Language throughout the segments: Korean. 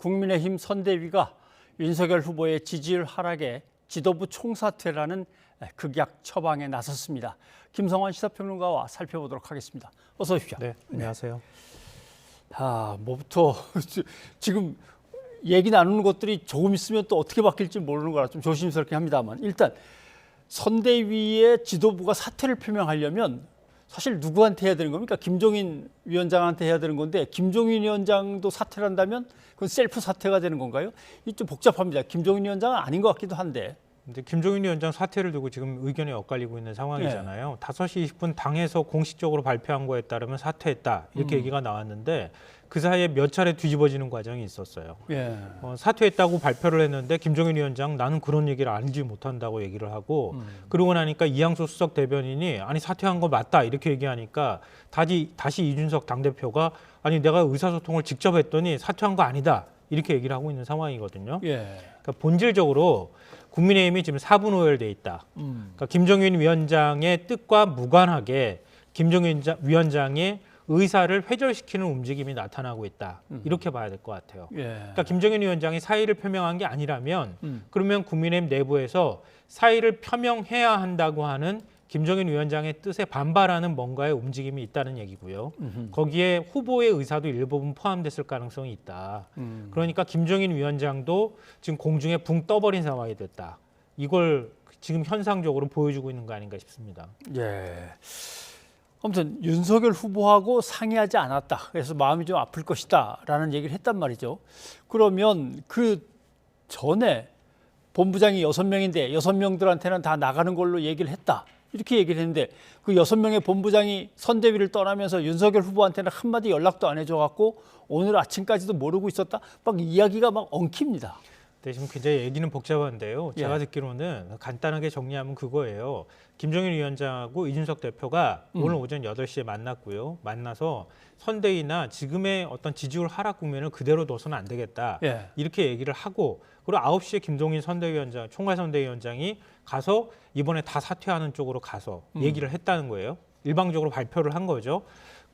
국민의힘 선대위가 윤석열 후보의 지지율 하락에 지도부 총사퇴라는 극약 처방에 나섰습니다. 김성환 시사평론가와 살펴보도록 하겠습니다. 어서 오십시오. 네, 안녕하세요. 아, 뭐부터 지금 얘기 나누는 것들이 조금 있으면 또 어떻게 바뀔지 모르는 거라 좀 조심스럽게 합니다만 일단 선대위의 지도부가 사퇴를 표명하려면 사실 누구한테 해야 되는 겁니까? 김종인 위원장한테 해야 되는 건데 김종인 위원장도 사퇴를 한다면 그건 셀프 사퇴가 되는 건가요? 이 좀 복잡합니다. 김종인 위원장은 아닌 것 같기도 한데. 근데 김종인 위원장 사퇴를 두고 지금 의견이 엇갈리고 있는 상황이잖아요. 5시 20분 당에서 공식적으로 발표한 거에 따르면 사퇴했다 이렇게 얘기가 나왔는데 그 사이에 몇 차례 뒤집어지는 과정이 있었어요. 예. 어, 사퇴했다고 발표를 했는데 김종인 위원장 나는 그런 얘기를 알지 못한다고 얘기를 하고 그러고 나니까 이양수 수석 대변인이 아니 사퇴한 거 맞다 이렇게 얘기하니까 다시 다시 이준석 당대표가 아니 내가 의사소통을 직접 했더니 사퇴한 거 아니다 이렇게 얘기를 하고 있는 상황이거든요. 예. 그러니까 본질적으로 국민의힘이 지금 사분 오열돼 있다. 음. 그러니까 김종인 위원장의 뜻과 무관하게 김종인 자- 위원장의 의사를 회절시키는 움직임이 나타나고 있다. 이렇게 봐야 될 것 같아요. 예. 그러니까 김종인 위원장이 사의를 표명한 게 아니라면 음. 그러면 국민의힘 내부에서 사의를 표명해야 한다고 하는 김종인 위원장의 뜻에 반발하는 뭔가의 움직임이 있다는 얘기고요. 음흠. 거기에 후보의 의사도 일부분 포함됐을 가능성이 있다. 음. 그러니까 김종인 위원장도 지금 공중에 붕 떠버린 상황이 됐다. 이걸 지금 현상적으로 보여주고 있는 거 아닌가 싶습니다. 예. 아무튼 윤석열 후보하고 상의하지 않았다. 그래서 마음이 좀 아플 것이다라는 얘기를 했단 말이죠. 그러면 그 전에 본부장이 여섯 명인데 여섯 명들한테는 다 나가는 걸로 얘기를 했다. 이렇게 얘기를 했는데 그 여섯 명의 본부장이 선대위를 떠나면서 윤석열 후보한테는 한마디 연락도 안 해줘갖고 오늘 아침까지도 모르고 있었다. 막 이야기가 막 엉킵니다. 네, 지금 굉장히 얘기는 복잡한데요. 제가 예. 듣기로는 간단하게 정리하면 그거예요. 김종인 위원장하고 이준석 대표가 음. 오늘 오전 8시에 만났고요. 만나서 선대위나 지금의 어떤 지지율 하락 국면을 그대로 둬서는 안 되겠다. 예. 이렇게 얘기를 하고 그리고 9시에 김동인 선대위원장, 총괄 선대위원장이 가서 이번에 다 사퇴하는 쪽으로 가서 음. 얘기를 했다는 거예요. 일방적으로 발표를 한 거죠.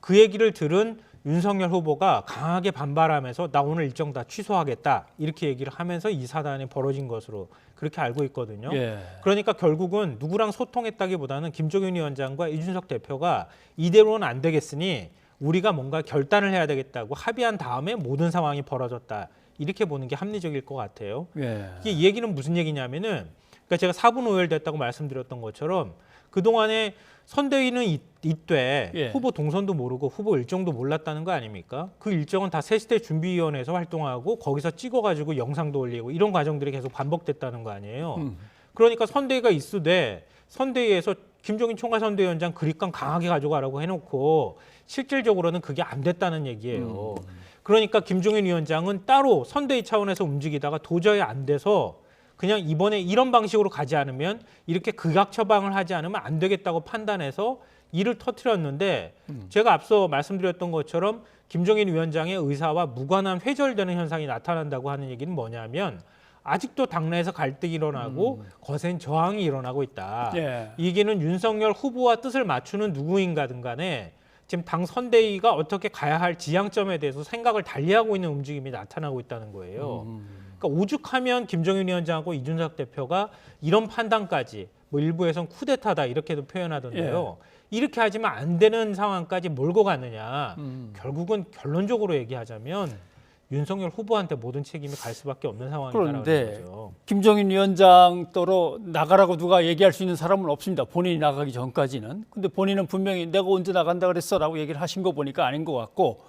그 얘기를 들은 윤석열 후보가 강하게 반발하면서 나 오늘 일정 다 취소하겠다 이렇게 얘기를 하면서 이 사단이 벌어진 것으로 그렇게 알고 있거든요. 예. 그러니까 결국은 누구랑 소통했다기보다는 김종인 위원장과 이준석 대표가 이대로는 안 되겠으니 우리가 뭔가 결단을 해야 되겠다고 합의한 다음에 모든 상황이 벌어졌다 이렇게 보는 게 합리적일 것 같아요. 예. 이게 이 얘기는 무슨 얘기냐면은 그러니까 제가 사분 오열됐다고 말씀드렸던 것처럼 그 동안에 선대위는 이, 이때 예. 후보 동선도 모르고 후보 일정도 몰랐다는 거 아닙니까? 그 일정은 다 새시대 준비위원회에서 활동하고 거기서 찍어가지고 영상도 올리고 이런 과정들이 계속 반복됐다는 거 아니에요. 음. 그러니까 선대위가 있으되 선대위에서 김종인 총괄 선대위원장 그립감 강하게 가져가라고 해놓고 실질적으로는 그게 안 됐다는 얘기예요. 그러니까 김종인 위원장은 따로 선대위 차원에서 움직이다가 도저히 안 돼서 그냥 이번에 이런 방식으로 가지 않으면 이렇게 극악 처방을 하지 않으면 안 되겠다고 판단해서 이를 터트렸는데 제가 앞서 말씀드렸던 것처럼 김종인 위원장의 의사와 무관한 회절되는 현상이 나타난다고 하는 얘기는 뭐냐면 아직도 당내에서 갈등이 일어나고 거센 저항이 일어나고 있다. 예. 이 얘기는 윤석열 후보와 뜻을 맞추는 누구인가든 간에 지금 당 선대위가 어떻게 가야 할 지향점에 대해서 생각을 달리하고 있는 움직임이 나타나고 있다는 거예요. 그러니까 오죽하면 김정인 위원장하고 이준석 대표가 이런 판단까지 뭐 일부에선 쿠데타다 이렇게도 표현하던데요. 이렇게 하지만 안 되는 상황까지 몰고 가느냐. 음. 결국은 결론적으로 얘기하자면 윤석열 후보한테 모든 책임이 갈 수밖에 없는 상황이다라는 그런데 거죠. 김정인 위원장 떠로 나가라고 누가 얘기할 수 있는 사람은 없습니다. 본인이 나가기 전까지는. 근데 본인은 분명히 내가 언제 나간다 그랬어라고 얘기를 하신 거 보니까 아닌 것 같고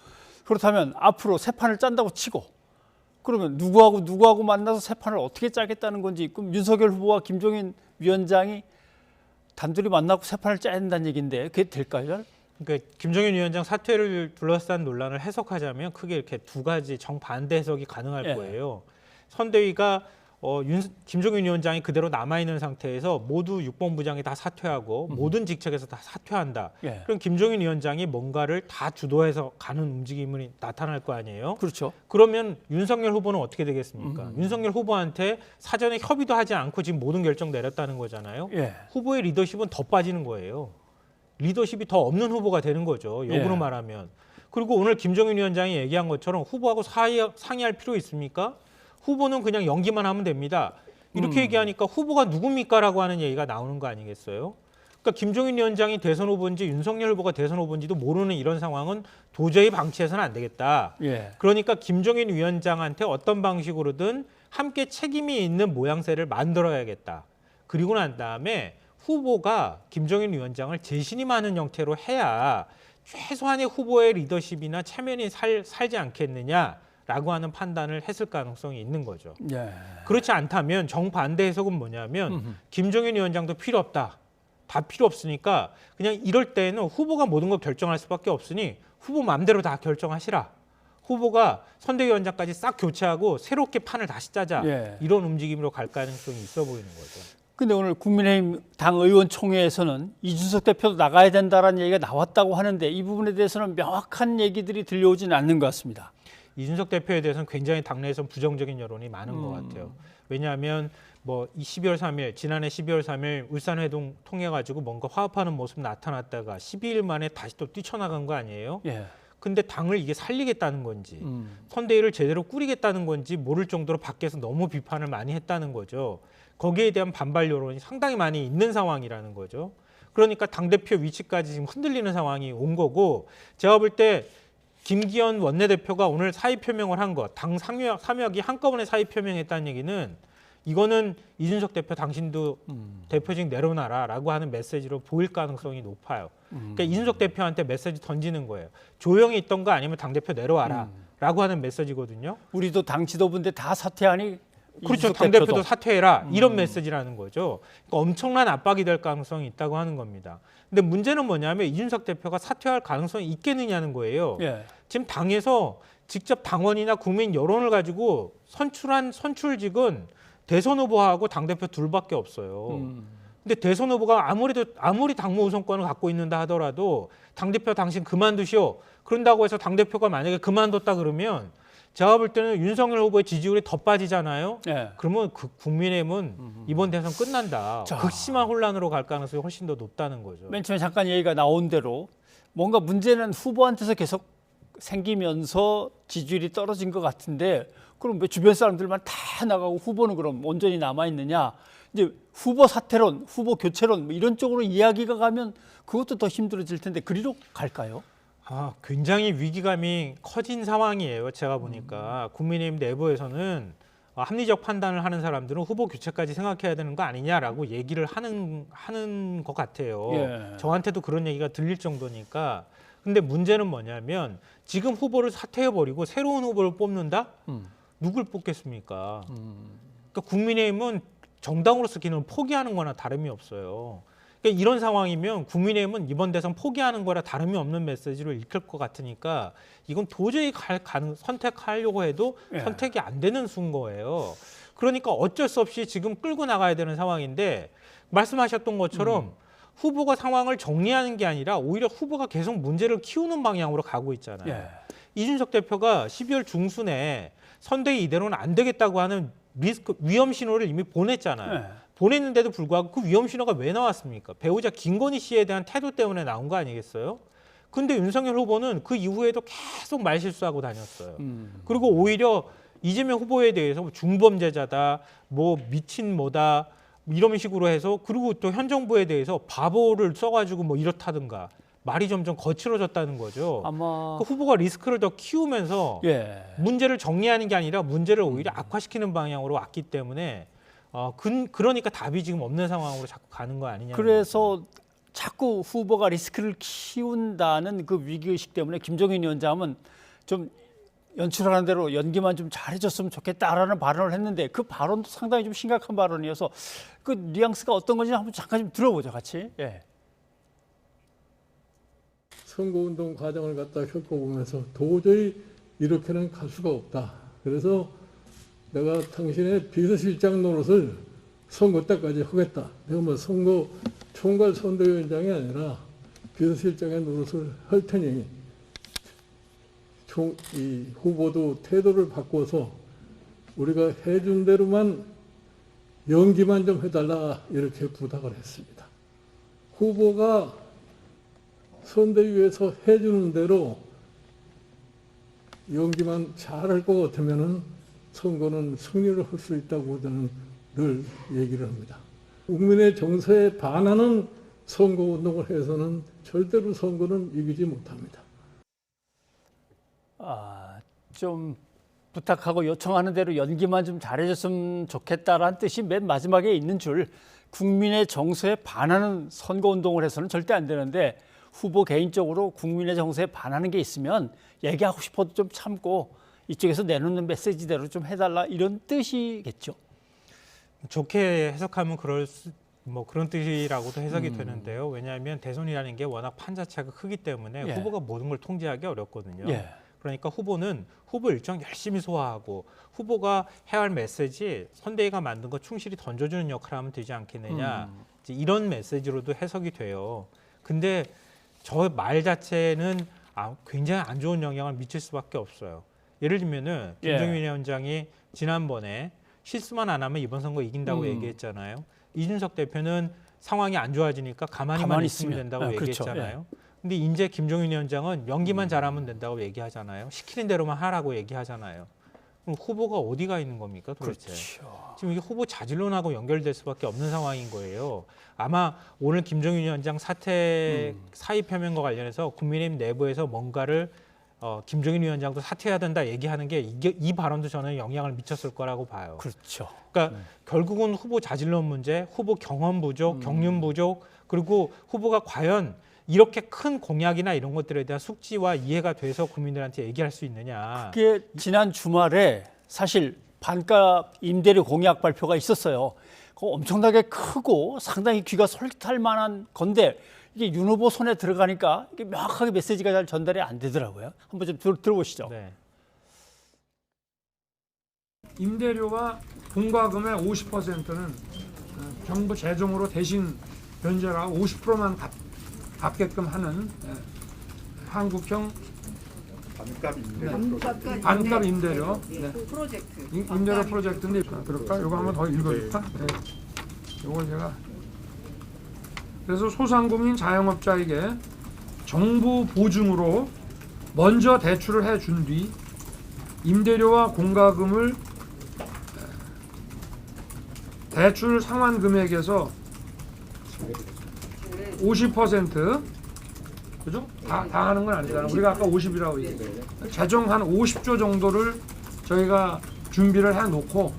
그렇다면 앞으로 새 판을 짠다고 치고 그러면 누구하고 누구하고 만나서 새 판을 어떻게 짜겠다는 건지 그럼 윤석열 후보와 김종인 위원장이 단둘이 만나고 새 판을 짜야 된다는 얘기인데 그게 될까요? 그러니까 김정인 위원장 사퇴를 둘러싼 논란을 해석하자면 크게 이렇게 두 가지 정반대 해석이 가능할 예. 거예요. 선대위가 어, 윤, 김종인 위원장이 그대로 남아 있는 상태에서 모두 육본부장이 다 사퇴하고 모든 직책에서 다 사퇴한다. 예. 그럼 김종인 위원장이 뭔가를 다 주도해서 가는 움직임이 나타날 거 아니에요. 그렇죠. 그러면 윤석열 후보는 어떻게 되겠습니까? 윤석열 후보한테 사전에 협의도 하지 않고 지금 모든 결정 내렸다는 거잖아요. 예. 후보의 리더십은 더 빠지는 거예요. 리더십이 더 없는 후보가 되는 거죠. 역으로 예. 말하면. 그리고 오늘 김종인 위원장이 얘기한 것처럼 후보하고 사이, 상의할 필요 있습니까? 후보는 그냥 연기만 하면 됩니다. 이렇게 얘기하니까 후보가 누굽니까라고 하는 얘기가 나오는 거 아니겠어요? 그러니까 김종인 위원장이 대선 후보인지 윤석열 후보가 대선 후보인지도 모르는 이런 상황은 도저히 방치해서는 안 되겠다. 예. 그러니까 김종인 위원장한테 어떤 방식으로든 함께 책임이 있는 모양새를 만들어야겠다. 그리고 난 다음에 후보가 김종인 위원장을 재신임하는 형태로 해야 최소한의 후보의 리더십이나 체면이 살, 살지 않겠느냐 라고 하는 판단을 했을 가능성이 있는 거죠. 예. 그렇지 않다면 정반대 해석은 뭐냐면 김종인 위원장도 필요 없다. 다 필요 없으니까 그냥 이럴 때는 후보가 모든 걸 결정할 수밖에 없으니 후보 마음대로 다 결정하시라. 후보가 선대위원장까지 싹 교체하고 새롭게 판을 다시 짜자. 예. 이런 움직임으로 갈 가능성이 있어 보이는 거죠. 근데 오늘 국민의힘 당 의원총회에서는 이준석 대표도 나가야 된다라는 얘기가 나왔다고 하는데 이 부분에 대해서는 명확한 얘기들이 들려오지는 않는 것 같습니다. 이준석 대표에 대해서는 굉장히 당내에서 부정적인 여론이 많은 것 같아요. 왜냐하면 뭐 12월 3일 지난해 12월 3일 울산 회동 통해 가지고 뭔가 화합하는 모습 나타났다가 12일 만에 다시 또 뛰쳐나간 거 아니에요? 예. 근데 당을 이게 살리겠다는 건지 음. 선대위를 제대로 꾸리겠다는 건지 모를 정도로 밖에서 너무 비판을 많이 했다는 거죠. 거기에 대한 반발 여론이 상당히 많이 있는 상황이라는 거죠. 그러니까 당 대표 위치까지 지금 흔들리는 상황이 온 거고 제가 볼때 김기현 원내대표가 오늘 사의 표명을 한 것, 당 삼역, 삼역이 한꺼번에 사의 표명했다는 얘기는 이거는 이준석 대표 당신도 음. 대표직 내려놔라라고 하는 메시지로 보일 가능성이 높아요. 음. 그러니까 이준석 대표한테 메시지 던지는 거예요. 조용히 있던가 아니면 당 대표 내려와라라고 하는 메시지거든요. 우리도 당 지도부인데 다 사퇴하니 그렇죠. 당 대표도. 사퇴해라 이런 메시지라는 거죠. 그러니까 엄청난 압박이 될 가능성이 있다고 하는 겁니다. 근데 문제는 뭐냐면 이준석 대표가 사퇴할 가능성이 있겠느냐는 거예요. 예. 지금 당에서 직접 당원이나 국민 여론을 가지고 선출한 선출직은 대선 후보하고 당 대표 둘밖에 없어요. 음. 근데 대선 후보가 아무래도 아무리 당무 우선권을 갖고 있는다 하더라도 당 대표 당신 그만두시오. 그런다고 해서 당 대표가 만약에 그만뒀다 그러면 제가 볼 때는 윤석열 후보의 지지율이 더 빠지잖아요. 예. 그러면 그 국민의힘은 이번 대선 끝난다. 자. 극심한 혼란으로 갈 가능성이 훨씬 더 높다는 거죠. 맨 처음에 잠깐 얘기가 나온 대로 뭔가 문제는 후보한테서 계속 생기면서 지지율이 떨어진 것 같은데 그럼 왜 주변 사람들만 다 나가고 후보는 그럼 온전히 남아 있느냐? 이제 후보 사퇴론, 후보 교체론 뭐 이런 쪽으로 이야기가 가면 그것도 더 힘들어질 텐데 그리로 갈까요? 아, 굉장히 위기감이 커진 상황이에요. 제가 보니까 국민의힘 내부에서는 어, 합리적 판단을 하는 사람들은 후보 교체까지 생각해야 되는 거 아니냐라고 얘기를 하는 하는 것 같아요. 예. 저한테도 그런 얘기가 들릴 정도니까. 근데 문제는 뭐냐면 지금 후보를 사퇴해 버리고 새로운 후보를 뽑는다? 음. 누굴 뽑겠습니까? 그러니까 국민의힘은 정당으로서 기능을 포기하는 거나 다름이 없어요. 그러니까 이런 상황이면 국민의힘은 이번 대선 포기하는 거라 다름이 없는 메시지로 읽힐 것 같으니까 이건 도저히 갈 가능 선택하려고 해도 예. 선택이 안 되는 순 거예요. 그러니까 어쩔 수 없이 지금 끌고 나가야 되는 상황인데 말씀하셨던 것처럼 후보가 상황을 정리하는 게 아니라 오히려 후보가 계속 문제를 키우는 방향으로 가고 있잖아요. 예. 이준석 대표가 12월 중순에 선대위 이대로는 안 되겠다고 하는 리스크 위험 신호를 이미 보냈잖아요. 예. 보냈는데도 불구하고 그 위험 신호가 왜 나왔습니까? 배우자 김건희 씨에 대한 태도 때문에 나온 거 아니겠어요? 근데 윤석열 후보는 그 이후에도 계속 말실수하고 다녔어요. 음. 그리고 오히려 이재명 후보에 대해서 뭐 중범죄자다, 뭐 미친 뭐다 이런 식으로 해서 그리고 또 현 정부에 대해서 바보를 써가지고 뭐 이렇다든가 말이 점점 거칠어졌다는 거죠. 아마 그 후보가 리스크를 더 키우면서 예. 문제를 정리하는 게 아니라 문제를 오히려 악화시키는 방향으로 왔기 때문에 어, 그, 그러니까 답이 지금 없는 상황으로 자꾸 가는 거 아니냐. 그래서 자꾸 후보가 리스크를 키운다는 그 위기의식 때문에 김종인 위원장은 좀 연출하는 대로 연기만 좀 잘해줬으면 좋겠다라는 발언을 했는데 그 발언도 상당히 좀 심각한 발언이어서 그 뉘앙스가 어떤 건지 한번 잠깐 좀 들어보죠 같이. 예. 선거운동 과정을 갖다 겪어보면서 도저히 이렇게는 갈 수가 없다. 그래서 내가 당신의 비서실장 노릇을 선거 때까지 하겠다. 내가 뭐 선거 총괄 선대위원장이 아니라 비서실장의 노릇을 할 테니 총, 이 후보도 태도를 바꿔서 우리가 해준 대로만 연기만 좀 해달라 이렇게 부탁을 했습니다. 후보가 선대위에서 해주는 대로 연기만 잘할 것 같으면은 선거는 승리를 할 수 있다고 저는 늘 얘기를 합니다. 국민의 정서에 반하는 선거 운동을 해서는 절대로 선거는 이기지 못합니다. 아, 좀 부탁하고 요청하는 대로 연기만 좀 잘해줬으면 좋겠다라는 뜻이 맨 마지막에 있는 줄 국민의 정서에 반하는 선거 운동을 해서는 절대 안 되는데 후보 개인적으로 국민의 정서에 반하는 게 있으면 얘기하고 싶어도 좀 참고 이쪽에서 내놓는 메시지대로 좀 해달라 이런 뜻이겠죠. 좋게 해석하면 그럴 수, 뭐 그런 뜻이라고도 해석이 음. 되는데요. 왜냐하면 대선이라는 게 워낙 판 자체가 크기 때문에 예. 후보가 모든 걸 통제하기 어렵거든요. 예. 그러니까 후보는 후보 일정 열심히 소화하고 후보가 해야 할 메시지 선대위가 만든 거 충실히 던져주는 역할을 하면 되지 않겠느냐 음. 이런 메시지로도 해석이 돼요. 근데 저 말 자체는 아, 굉장히 안 좋은 영향을 미칠 수밖에 없어요. 예를 들면은 예. 김정민 위원장이 지난번에 실수만 안 하면 이번 선거 이긴다고 음. 얘기했잖아요. 이준석 대표는 상황이 안 좋아지니까 가만히만 가만히 있으면 있으면. 된다고 아, 그렇죠. 얘기했잖아요. 근데 이제 김종인 위원장은 연기만 잘하면 된다고 얘기하잖아요. 시키는 대로만 하라고 얘기하잖아요. 그럼 후보가 어디가 있는 겁니까 도대체? 그렇죠. 지금 이게 후보 자질론하고 연결될 수밖에 없는 상황인 거예요. 아마 오늘 김종인 위원장 사퇴 음. 사의 표명과 관련해서 국민의힘 내부에서 뭔가를 어, 김종인 위원장도 사퇴해야 된다 얘기하는 게 이게 이 발언도 저는 영향을 미쳤을 거라고 봐요. 그렇죠. 그러니까 결국은 후보 자질론 문제, 후보 경험 부족, 음. 경륜 부족, 그리고 후보가 과연 이렇게 큰 공약이나 이런 것들에 대한 숙지와 이해가 돼서 국민들한테 얘기할 수 있느냐. 그게 지난 주말에 사실 반값 임대료 공약 발표가 있었어요. 그 엄청나게 크고 상당히 귀가 솔깃할 만한 건데 이게 윤 후보 손에 들어가니까 이게 명확하게 메시지가 잘 전달이 안 되더라고요. 한번 좀 들, 들어보시죠. 네. 임대료와 공과금의 50%는 어, 정부 재정으로 대신 변제라 50%만 갚, 갚게끔 하는 예, 한국형 반값 반값 임대료 네. 그 프로젝트. 임- 임대료 프로젝트인데 아, 그럴까? 이거 한번 더 읽어줄까? 네. 이걸 제가 그래서 소상공인 자영업자에게 정부 보증으로 먼저 대출을 해준 뒤 임대료와 공과금을 대출 상환 금액에서 50% 그죠? 다, 다 하는 건 아니잖아. 우리가 아까 50이라고 얘기했어요. 재정 한 50조 정도를 저희가 준비를 해놓고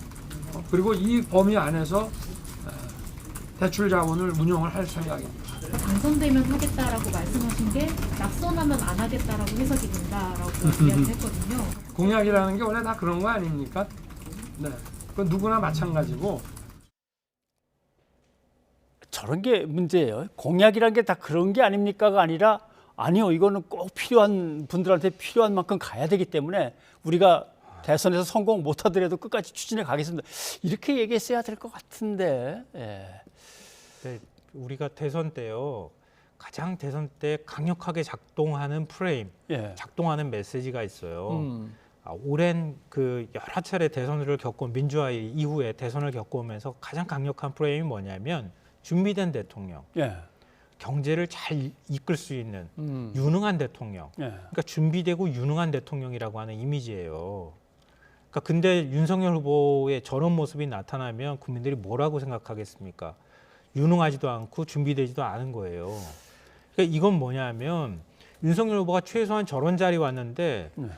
어, 그리고 이 범위 안에서 어, 대출 자본을 운용을 할 생각입니다. 당선되면 하겠다라고 말씀하신 게 낙선하면 안 하겠다라고 해석이 된다라고 이야기를 했거든요. 공약이라는 게 원래 다 그런 거 아닙니까? 네, 그 누구나 마찬가지고 저런 게 문제예요. 공약이란 게 다 그런 게 아닙니까가 아니라 아니요, 이거는 꼭 필요한 분들한테 필요한 만큼 가야 되기 때문에 우리가 대선에서 성공 못하더라도 끝까지 추진해 가겠습니다. 이렇게 얘기했어야 될 것 같은데. 예. 네, 우리가 대선 때요. 가장 대선 때 강력하게 작동하는 프레임, 예. 작동하는 메시지가 있어요. 음. 아, 오랜 그 여러 차례 대선을 겪고 민주화 이후에 대선을 겪어오면서 가장 강력한 프레임이 뭐냐면 준비된 대통령, 예. 경제를 잘 이끌 수 있는 음. 유능한 대통령. 예. 그러니까 준비되고 유능한 대통령이라고 하는 이미지예요. 그러니까 근데 윤석열 후보의 저런 모습이 나타나면 국민들이 뭐라고 생각하겠습니까? 유능하지도 않고 준비되지도 않은 거예요. 그러니까 이건 뭐냐면 윤석열 후보가 최소한 저런 자리 왔는데 네.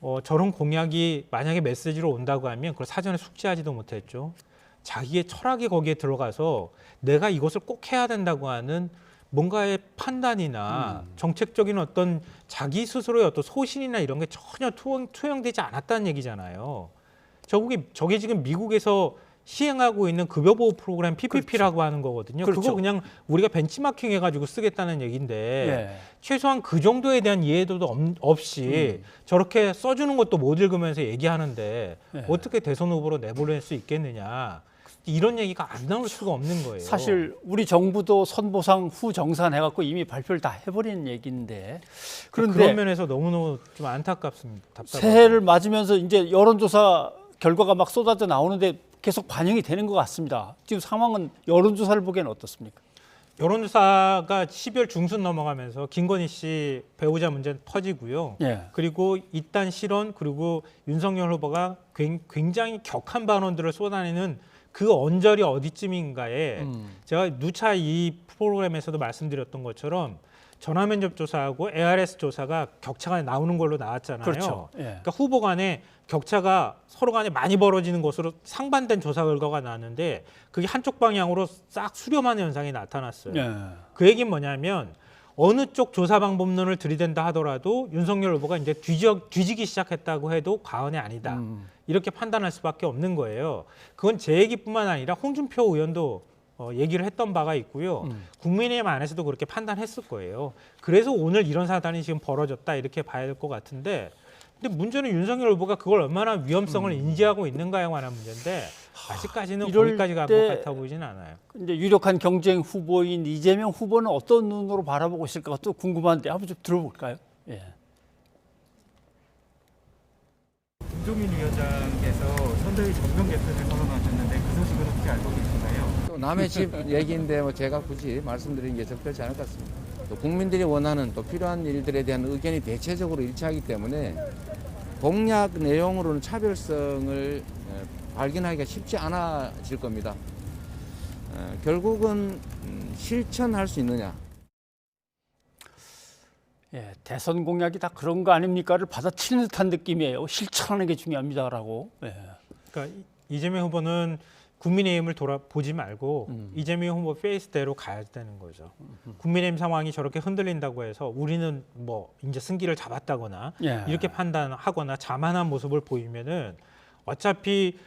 어, 저런 공약이 만약에 메시지로 온다고 하면 그걸 사전에 숙지하지도 못했죠. 자기의 철학이 거기에 들어가서 내가 이것을 꼭 해야 된다고 하는 뭔가의 판단이나 정책적인 어떤 자기 스스로의 어떤 소신이나 이런 게 전혀 투영, 투영 되지 않았다는 얘기잖아요. 저게 저게 지금 미국에서 시행하고 있는 급여 보호 프로그램 PPP라고 하는 거거든요. 그 그렇죠. 거 그냥 우리가 벤치마킹 해가지고 쓰겠다는 얘기인데 예. 최소한 그 정도에 대한 이해도도 없- 없이 저렇게 써주는 것도 못 읽으면서 얘기하는데 예. 어떻게 대선 후보로 내보낼 수 있겠느냐 이런 얘기가 안 나올 수가 없는 거예요. 사실 우리 정부도 선보상 후 정산 해갖고 이미 발표를 다 해버린 얘기인데 그런 그런데 면에서 너무너무 좀 안타깝습니다. 답답하고. 새해를 맞으면서 이제 여론조사 결과가 막 쏟아져 나오는데 계속 반영이 되는 것 같습니다. 지금 상황은 여론조사를 보기에는 어떻습니까? 여론조사가 12월 중순 넘어가면서 김건희 씨 배우자 문제 터지고요. 예. 그리고 이딴 실언 그리고 윤석열 후보가 굉- 굉장히 격한 발언들을 쏟아내는 그 언저리 어디쯤인가에 음. 제가 누차 이 프로그램에서도 말씀드렸던 것처럼 전화 면접 조사하고 ARS 조사가 격차가 나오는 걸로 나왔잖아요. 그렇죠. 예. 그러니까 후보 간에 격차가 서로 간에 많이 벌어지는 것으로 상반된 조사 결과가 나왔는데 그게 한쪽 방향으로 싹 수렴하는 현상이 나타났어요. 예. 그 얘기는 뭐냐면 어느 쪽 조사 방법론을 들이댄다 하더라도 윤석열 후보가 이제 뒤져, 뒤지기 시작했다고 해도 과언이 아니다. 음. 이렇게 판단할 수밖에 없는 거예요. 그건 제 얘기뿐만 아니라 홍준표 의원도 어, 얘기를 했던 바가 있고요. 음. 국민의힘 안에서도 그렇게 판단했을 거예요. 그래서 오늘 이런 사단이 지금 벌어졌다 이렇게 봐야 될 것 같은데 근데 문제는 윤석열 후보가 그걸 얼마나 위험성을 인지하고 있는가에 관한 문제인데 아직까지는 음. 이럴 거기까지 간 때- 것 같아 보이진 않아요. 이제 유력한 경쟁 후보인 이재명 후보는 어떤 눈으로 바라보고 있을까 또 궁금한데 한번 좀 들어볼까요? 예. 김종인 위원장께서 선대위 전면 개편을 선언하셨는데 그 소식은 혹시 알고 계신가요? 또 남의 집 얘기인데 뭐 제가 굳이 말씀드리는 게 적절치 않을 것 같습니다. 또 국민들이 원하는 또 필요한 일들에 대한 의견이 대체적으로 일치하기 때문에 공약 내용으로는 차별성을 에, 발견하기가 쉽지 않아질 겁니다. 에, 결국은 음, 실천할 수 있느냐. 예, 대선 공약이 다 그런 거 아닙니까를 받아치는 듯한 느낌이에요. 실천하는 게 중요합니다라고. 예. 그러니까 이- 이재명 후보는 국민의힘을 돌아보지 말고 음. 이재명 후보 페이스대로 가야 되는 거죠. 국민의힘 상황이 저렇게 흔들린다고 해서 우리는 뭐 이제 승기를 잡았다거나 예. 이렇게 판단하거나 자만한 모습을 보이면은 어차피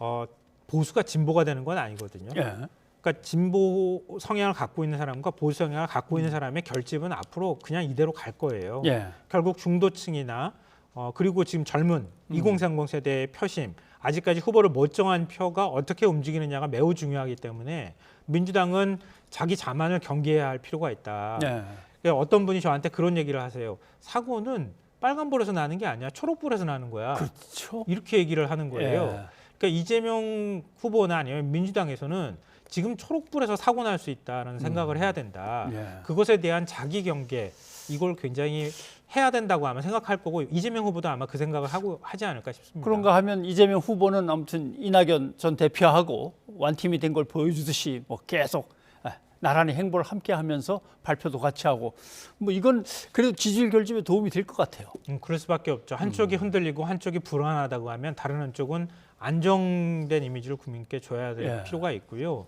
어, 보수가 진보가 되는 건 아니거든요. 예. 그러니까 진보 성향을 갖고 있는 사람과 보수 성향을 갖고 있는 사람의 결집은 앞으로 그냥 이대로 갈 거예요. 예. 결국 중도층이나 어, 그리고 지금 젊은 2030 세대의 표심 아직까지 후보를 못 정한 표가 어떻게 움직이느냐가 매우 중요하기 때문에 민주당은 자기 자만을 경계해야 할 필요가 있다. 예. 그러니까 어떤 분이 저한테 그런 얘기를 하세요. 사고는 빨간불에서 나는 게 아니야. 초록불에서 나는 거야. 그렇죠. 이렇게 얘기를 하는 거예요. 예. 그러니까 이재명 후보나 아니면 민주당에서는 지금 초록불에서 사고 날 수 있다는 생각을 해야 된다. 예. 그것에 대한 자기 경계 이걸 굉장히 해야 된다고 아마 생각할 거고 이재명 후보도 아마 그 생각을 하고 하지 않을까 싶습니다. 그런가 하면 이재명 후보는 아무튼 이낙연 전 대표하고 완팀이 된 걸 보여주듯이 뭐 계속 아, 나란히 행보를 함께 하면서 발표도 같이 하고 뭐 이건 그래도 지지율 결집에 도움이 될 것 같아요. 음, 그럴 수밖에 없죠. 한쪽이 흔들리고 한쪽이 불안하다고 하면 다른 한쪽은 안정된 이미지를 국민께 줘야 될 예. 필요가 있고요.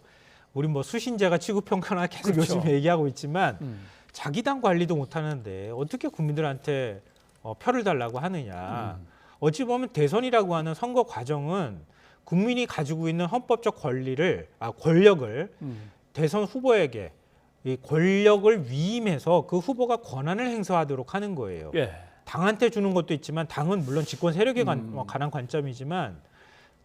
우리 뭐 수신제가 취급 평가나 계속 그렇죠. 열심히 얘기하고 있지만 음. 자기 당 관리도 못 하는데 어떻게 국민들한테 어, 표를 달라고 하느냐. 음. 어찌 보면 대선이라고 하는 선거 과정은 국민이 가지고 있는 헌법적 권리를 아 권력을 음. 대선 후보에게 이 권력을 위임해서 그 후보가 권한을 행사하도록 하는 거예요. 예. 당한테 주는 것도 있지만 당은 물론 집권 세력에 관, 음. 어, 관한 관점이지만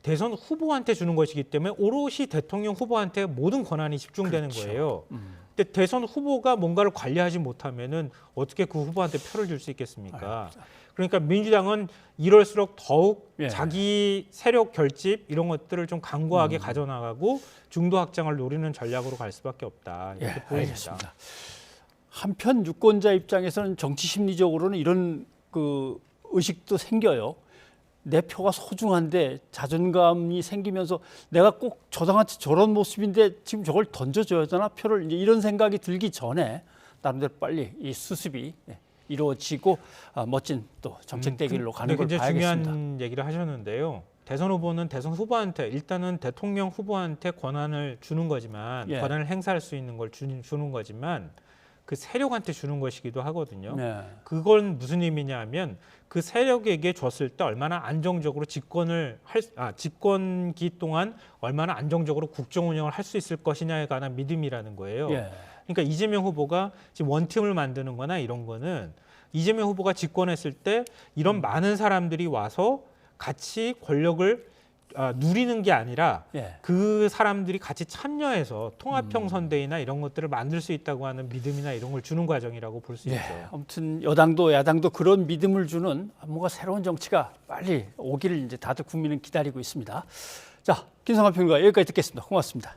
대선 후보한테 주는 것이기 때문에 오롯이 대통령 후보한테 모든 권한이 집중되는 그렇죠. 거예요. 음. 근데 대선 후보가 뭔가를 관리하지 못하면은 어떻게 그 후보한테 표를 줄 수 있겠습니까? 그러니까 민주당은 이럴수록 더욱 예. 자기 세력 결집 이런 것들을 좀 강고하게 가져나가고 중도 확장을 노리는 전략으로 갈 수밖에 없다 예, 이렇게 보입니다. 알겠습니다. 한편 유권자 입장에서는 정치 심리적으로는 이런 그 의식도 생겨요. 내 표가 소중한데 자존감이 생기면서 내가 꼭 저당한테 저런 모습인데 지금 저걸 던져줘야 되나 표를 이제 이런 생각이 들기 전에 나름대로 빨리 이 수습이 예, 이루어지고 아, 멋진 또 정책 대결로 가는 네, 걸 굉장히 봐야겠습니다. 중요한 얘기를 하셨는데요. 대선 후보는 대선 후보한테 일단은 대통령 후보한테 권한을 주는 거지만 예. 권한을 행사할 수 있는 걸 주, 주는 거지만 그 세력한테 주는 것이기도 하거든요. 네. 그건 무슨 의미냐면 그 세력에게 줬을 때 얼마나 안정적으로 집권을 할 아, 집권기 동안 얼마나 안정적으로 국정 운영을 할 수 있을 것이냐에 관한 믿음이라는 거예요. 예. 그러니까 이재명 후보가 지금 원팀을 만드는 거나 이런 거는 이재명 후보가 집권했을 때 이런 많은 사람들이 와서 같이 권력을 아, 누리는 게 아니라 예. 그 사람들이 같이 참여해서 통합형 선대위나 이런 것들을 만들 수 있다고 하는 믿음이나 이런 걸 주는 과정이라고 볼수 예, 있죠. 아무튼 여당도 야당도 그런 믿음을 주는 뭔가 새로운 정치가 빨리 오기를 이제 다들 국민은 기다리고 있습니다. 자, 김성환 평론가 여기까지 듣겠습니다. 고맙습니다.